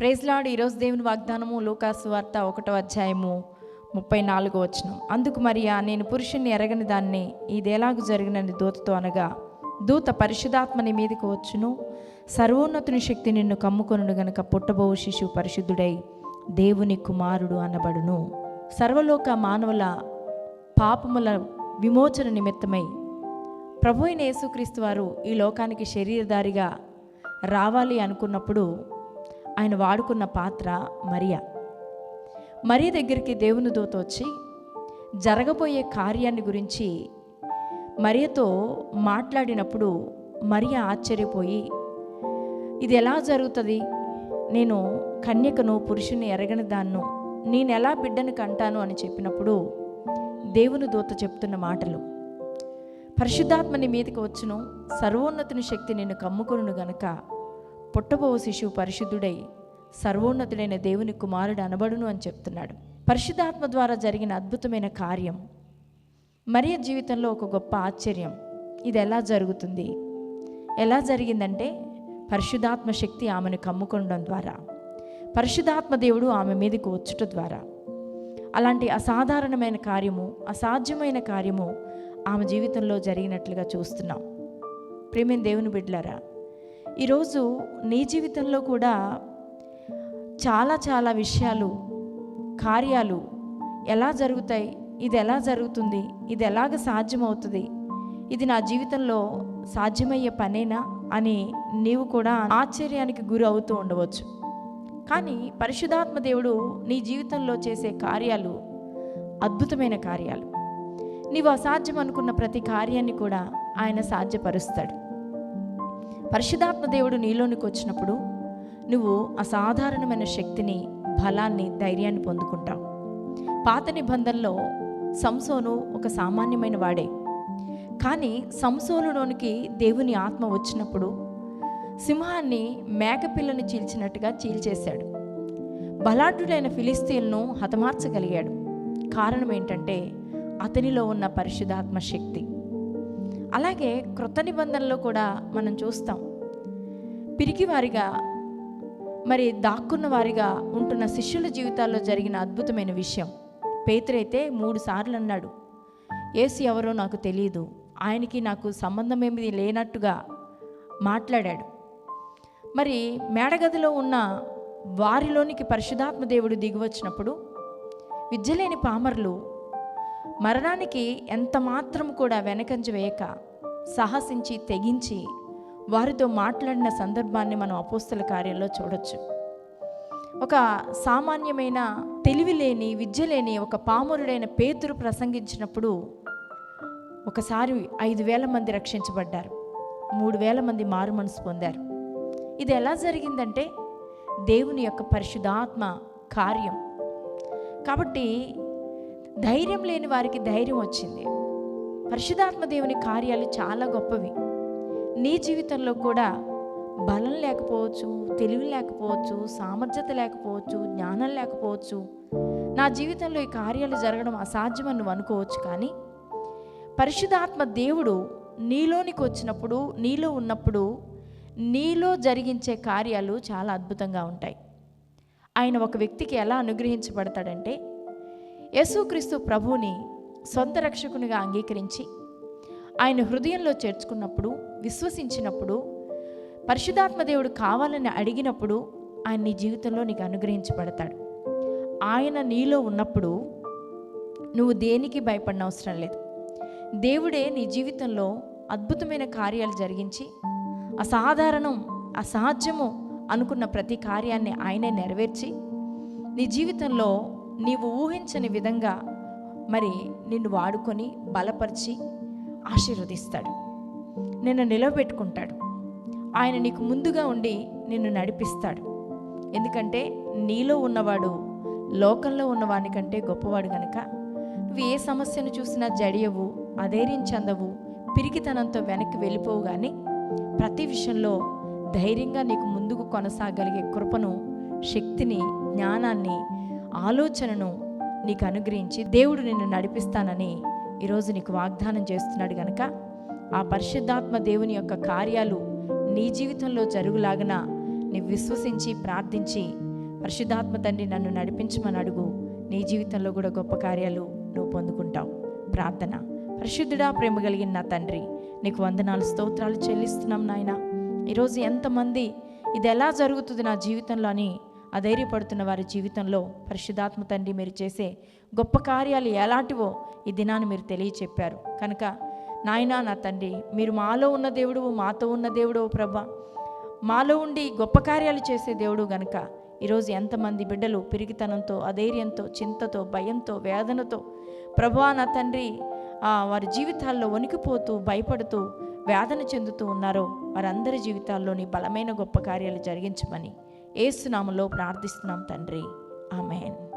Praise lord ఈరోజు దేవుని వాగ్దానము లోకాసు వార్త ఒకటో అధ్యాయము ముప్పై నాలుగో వచనం. అందుకు మరియా నేను పురుషుణ్ణి ఎరగని దాన్ని ఇదేలాగు జరిగినని దూతతో అనగా దూత పరిశుధాత్మని మీదకి వచ్చును. సర్వోన్నతుని శక్తి నిన్ను కమ్ముకొనుడు గనుక పుట్టబోవు శిశువు పరిశుద్ధుడై దేవుని కుమారుడు అనబడును. సర్వలోక మానవుల పాపముల విమోచన నిమిత్తమై ప్రభు అయిన యేసుక్రీస్తు వారు ఈ లోకానికి శరీరధారిగా రావాలి అనుకున్నప్పుడు ఆయన వాడుకున్న పాత్ర మరియా. మరియ దగ్గరికి దేవుని దూత వచ్చి జరగబోయే కార్యాన్ని గురించి మరియతో మాట్లాడినప్పుడు మరియ ఆశ్చర్యపోయి ఇది ఎలా జరుగుతుంది? నేను కన్యకను పురుషుని ఎరగని దాన్ను నేను ఎలా బిడ్డను కంటాను? అని చెప్పినప్పుడు దేవుని దూత చెప్తున్న మాటలు పరిశుద్ధాత్మని మీదకి వచ్చును సర్వోన్నతుని శక్తి నిన్ను కమ్ముకొనును గనుక పుట్టబోవు శిశువు పరిశుద్ధుడై సర్వోన్నతుడైన దేవుని కుమారుడు అనబడును అని చెప్తున్నాడు. పరిశుద్ధాత్మ ద్వారా జరిగిన అద్భుతమైన కార్యం. మరియ జీవితంలో ఒక గొప్ప ఆశ్చర్యం. ఇది ఎలా జరుగుతుంది? ఎలా జరిగిందంటే పరిశుధాత్మ శక్తి ఆమెను కమ్ముకొనడం ద్వారా. పరిశుధాత్మ దేవుడు ఆమె మీదకి వచ్చుట ద్వారా. అలాంటి అసాధారణమైన కార్యము అసాధ్యమైన కార్యము ఆమె జీవితంలో జరిగినట్లుగా చూస్తున్నాం. ప్రేమిన్ దేవుని బిడ్లరా ఈరోజు నీ జీవితంలో కూడా చాలా చాలా విషయాలు కార్యాలు ఎలా జరుగుతాయి ఇది ఎలా జరుగుతుంది ఇది ఎలాగ సాధ్యమవుతుంది ఇది నా జీవితంలో సాధ్యమయ్యే పనేనా అని నీవు కూడా ఆశ్చర్యానికి గురి అవుతూ ఉండవచ్చు. కానీ పరిశుధాత్మ దేవుడు నీ జీవితంలో చేసే కార్యాలు అద్భుతమైన కార్యాలు. నీవు అసాధ్యం అనుకున్న ప్రతి కార్యాన్ని కూడా ఆయన సాధ్యపరుస్తాడు. పరిశుధాత్మ దేవుడు నీలోనికి వచ్చినప్పుడు నువ్వు అసాధారణమైన శక్తిని బలాన్ని ధైర్యాన్ని పొందుకుంటావు. పాత నిబంధనలో సంసోను ఒక సామాన్యమైన వాడే. కానీ సంసోనులోనికి దేవుని ఆత్మ వచ్చినప్పుడు సింహాన్ని మేకపిల్లని చీల్చినట్టుగా చీల్చేశాడు. బలాఢ్యుడైన ఫిలిస్తీన్ను హతమార్చగలిగాడు. కారణం ఏంటంటే అతనిలో ఉన్న పరిశుధాత్మ శక్తి. అలాగే క్రొత్త నిబంధనలో కూడా మనం చూస్తాం. పిరికివారిగా మరి దాక్కున్న వారిగా ఉంటున్న శిష్యుల జీవితాల్లో జరిగిన అద్భుతమైన విషయం. పేతురైతే మూడు సార్లు అన్నాడు ఏసు ఎవరో నాకు తెలియదు ఆయనకి నాకు సంబంధం ఏమి లేనట్టుగా మాట్లాడాడు. మరి మేడగదిలో ఉన్న వారిలోనికి పరిశుధాత్మ దేవుడు దిగివచ్చినప్పుడు విద్యలేని పామర్లు మరణానికి ఎంత మాత్రం కూడా వెనకంజ వేయక సాహసించి తెగించి వారితో మాట్లాడిన సందర్భాన్ని మనం అపోస్తుల కార్యంలో చూడొచ్చు. ఒక సామాన్యమైన తెలివి లేని విద్య లేని ఒక పామరుడైన పేతురు ప్రసంగించినప్పుడు ఒకసారి ఐదు వేల మంది రక్షించబడ్డారు. మూడు వేల మంది మారు మనసు పొందారు. ఇది ఎలా జరిగిందంటే దేవుని యొక్క పరిశుధాత్మ కార్యం. కాబట్టి ధైర్యం లేని వారికి ధైర్యం వచ్చింది. పరిశుధాత్మ దేవుని కార్యాలు చాలా గొప్పవి. నీ జీవితంలో కూడా బలం లేకపోవచ్చు తెలివి లేకపోవచ్చు సామర్థ్యత లేకపోవచ్చు జ్ఞానం లేకపోవచ్చు నా జీవితంలో ఈ కార్యాలు జరగడం అసాధ్యమని నువ్వు అనుకోవచ్చు కానీ పరిశుధాత్మ దేవుడు నీలోనికి వచ్చినప్పుడు నీలో ఉన్నప్పుడు నీలో జరిగించే కార్యాలు చాలా అద్భుతంగా ఉంటాయి. ఆయన ఒక వ్యక్తికి ఎలా అనుగ్రహించబడతాడంటే యేసుక్రీస్తు ప్రభువుని సొంత రక్షకునిగా అంగీకరించి ఆయన హృదయంలో చేర్చుకున్నప్పుడు విశ్వసించినప్పుడు పరిశుధాత్మ దేవుడు కావాలని అడిగినప్పుడు ఆయన నీ జీవితంలో నీకు అనుగ్రహించబడతాడు. ఆయన నీలో ఉన్నప్పుడు నువ్వు దేనికి భయపడిన అవసరం లేదు. దేవుడే నీ జీవితంలో అద్భుతమైన కార్యాలు జరిగించి అసాధారణం అసాధ్యము అనుకున్న ప్రతి కార్యాన్ని ఆయనే నెరవేర్చి నీ జీవితంలో నీవు ఊహించని విధంగా మరి నిన్ను వాడుకొని బలపరిచి ఆశీర్వదిస్తాడు. నిన్ను నిలబెట్టుకుంటాడు ఆయన నీకు ముందుగా ఉండి నిన్ను నడిపిస్తాడు. ఎందుకంటే నీలో ఉన్నవాడు లోకంలో ఉన్నవాని కంటే గొప్పవాడు గనక నువ్వు ఏ సమస్యను చూసినా జడియవు అధైర్యం చెందవు పిరికితనంతో వెనక్కి వెళ్ళిపోవు కానీ ప్రతి విషయంలో ధైర్యంగా నీకు ముందుకు కొనసాగలిగే కృపను శక్తిని జ్ఞానాన్ని ఆలోచనను నీకు అనుగ్రహించి దేవుడు నిన్ను నడిపిస్తానని ఈరోజు నీకు వాగ్దానం చేస్తున్నాడు గనక ఆ పరిశుద్ధాత్మ దేవుని యొక్క కార్యాలు నీ జీవితంలో జరుగులాగన నీ విశ్వసించి ప్రార్థించి పరిశుద్ధాత్మ తండ్రి నన్ను నడిపించమని అడుగు. నీ జీవితంలో కూడా గొప్ప కార్యాలు నువ్వు పొందుకుంటావు. ప్రార్థన. పరిశుద్ధుడా ప్రేమ కలిగిన నా తండ్రి నీకు వందనాలు స్తోత్రాలు చెల్లిస్తున్నాం నాయన. ఈరోజు ఎంతమంది ఇది ఎలా జరుగుతుంది నా జీవితంలో అని అధైర్యపడుతున్న వారి జీవితంలో పరిశుధాత్మ తండ్రి మీరు చేసే గొప్ప కార్యాలు ఎలాంటివో ఈ దినాన్ని మీరు తెలియచెప్పారు. కనుక నాయనా నా తండ్రి మీరు మాలో ఉన్న దేవుడు మాతో ఉన్న దేవుడు ప్రభా. మాలో ఉండి గొప్ప కార్యాలు చేసే దేవుడు గనుక ఈరోజు ఎంతమంది బిడ్డలు పిరిగితనంతో అధైర్యంతో చింతతో భయంతో వేదనతో ప్రభా నా తండ్రి ఆ, వారి జీవితాల్లో వణికిపోతూ భయపడుతూ వేదన చెందుతూ ఉన్నారో వారందరి జీవితాల్లోని బలమైన గొప్ప కార్యాలు జరిగించమని ఏసునామలో ప్రార్థిస్తున్నాం తండ్రి. ఆమెన్.